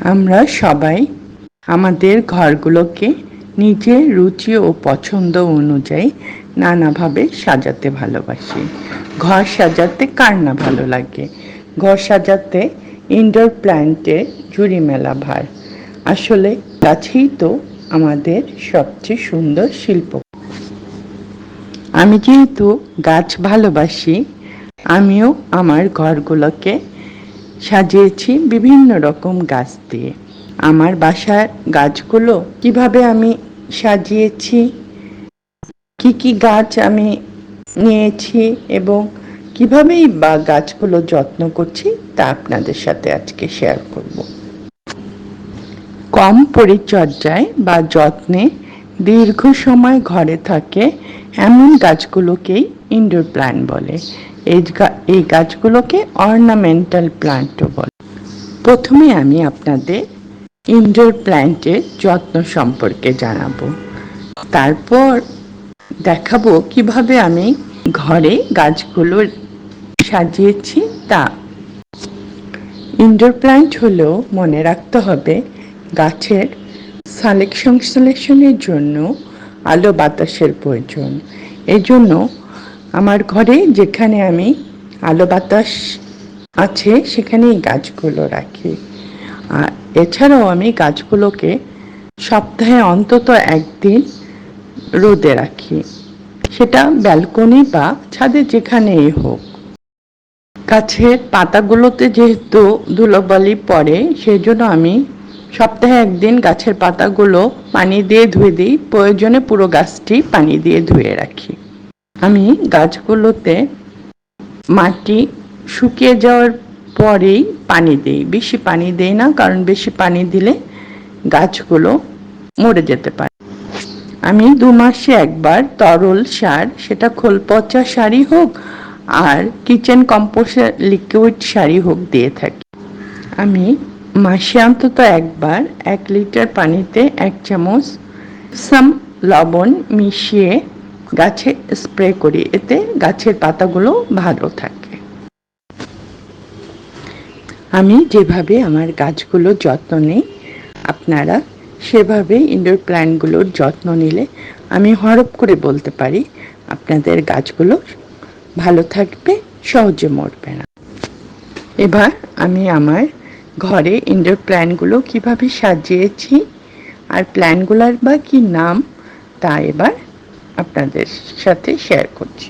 আমরা সবাই আমাদের ঘরগুলোকে নিজের রুচি ও পছন্দ অনুযায়ী নানাভাবে সাজাতে ভালোবাসি। ঘর সাজাতে কার না ভালো লাগে? ঘর সাজাতে ইনডোর প্ল্যান্টের ঝুড়ি মেলা ভার। আসলে গাছেই তো আমাদের সবচেয়ে সুন্দর শিল্প। আমি যেহেতু গাছ ভালোবাসি, আমিও আমার ঘরগুলোকে সাজিয়েছি বিভিন্ন রকম গাছ দিয়ে। আমার বাসার গাছগুলো কীভাবে আমি সাজিয়েছি, কি কি গাছ আমি নিয়েছি এবং কিভাবেই বা গাছগুলো যত্ন করছি তা আপনাদের সাথে আজকে শেয়ার করব। কম পরিচর্যায় বা যত্নে দীর্ঘ সময় ঘরে থাকে এমন গাছগুলোকেই ইনডোর প্ল্যান্ট বলে। এই এই গাছগুলোকে অর্নামেন্টাল প্ল্যান্টও বলে। প্রথমে আমি আপনাদের ইনডোর প্ল্যান্টের যত্ন সম্পর্কে জানাব। তারপর দেখাবো কীভাবে আমি ঘরে গাছগুলো সাজিয়েছি তা। ইনডোর প্ল্যান্ট হলেও মনে রাখতে হবে, গাছের সালেকশন সিলেকশনের জন্য আলো বাতাসের প্রয়োজন। এই জন্য আমার ঘরে যেখানে আমি আলো বাতাস আছে সেখানে এই গাছগুলো রাখি। আর এছাড়াও আমি গাছগুলোকে সপ্তাহে অন্তত একদিন রোদে রাখি। সেটা ব্যালকনি বা ছাদে যেখানেই হোক। গাছের পাতাগুলোতে যেহেতু ধুলোবালি পড়ে সেই জন্য আমি সপ্তাহে একদিন গাছের পাতাগুলো পানি দিয়ে ধুয়ে দিই। প্রয়োজনে পুরো গাছটি পানি দিয়ে ধুয়ে রাখি। আমি গাছগুলোতে মাটি শুকিয়ে যাওয়ার পরেই পানি দিই। বেশি পানি দেই না, কারণ বেশি পানি দিলে গাছগুলো মরে যেতে পারে। আমি দু মাসে একবার তরল সার, সেটা খোল পচা সারই হোক আর কিচেন কম্পোস্টের লিকুইড সারই হোক দিয়ে থাকি। আমি মাসে অন্তত একবার এক লিটার পানিতে এক চামচ সাম লবণ মিশিয়ে গাছে স্প্রে করি, এতে গাছের পাতাগুলো ভালো থাকে। আমি যেভাবে আমার গাছগুলোর যত্ন নিই, আপনারা সেভাবে ইনডোর প্ল্যান্টগুলোর যত্ন নিলে আমি হরপ করে বলতে পারি, আপনাদের গাছগুলো ভালো থাকবে, সহজে মরবে না। এবার আমি আমার ঘরে ইনডোর প্ল্যান্টগুলো কীভাবে সাজিয়েছি, আর প্ল্যান্টগুলোর বা কি নাম, তা এবার আপনাদের সাথে শেয়ার করছি।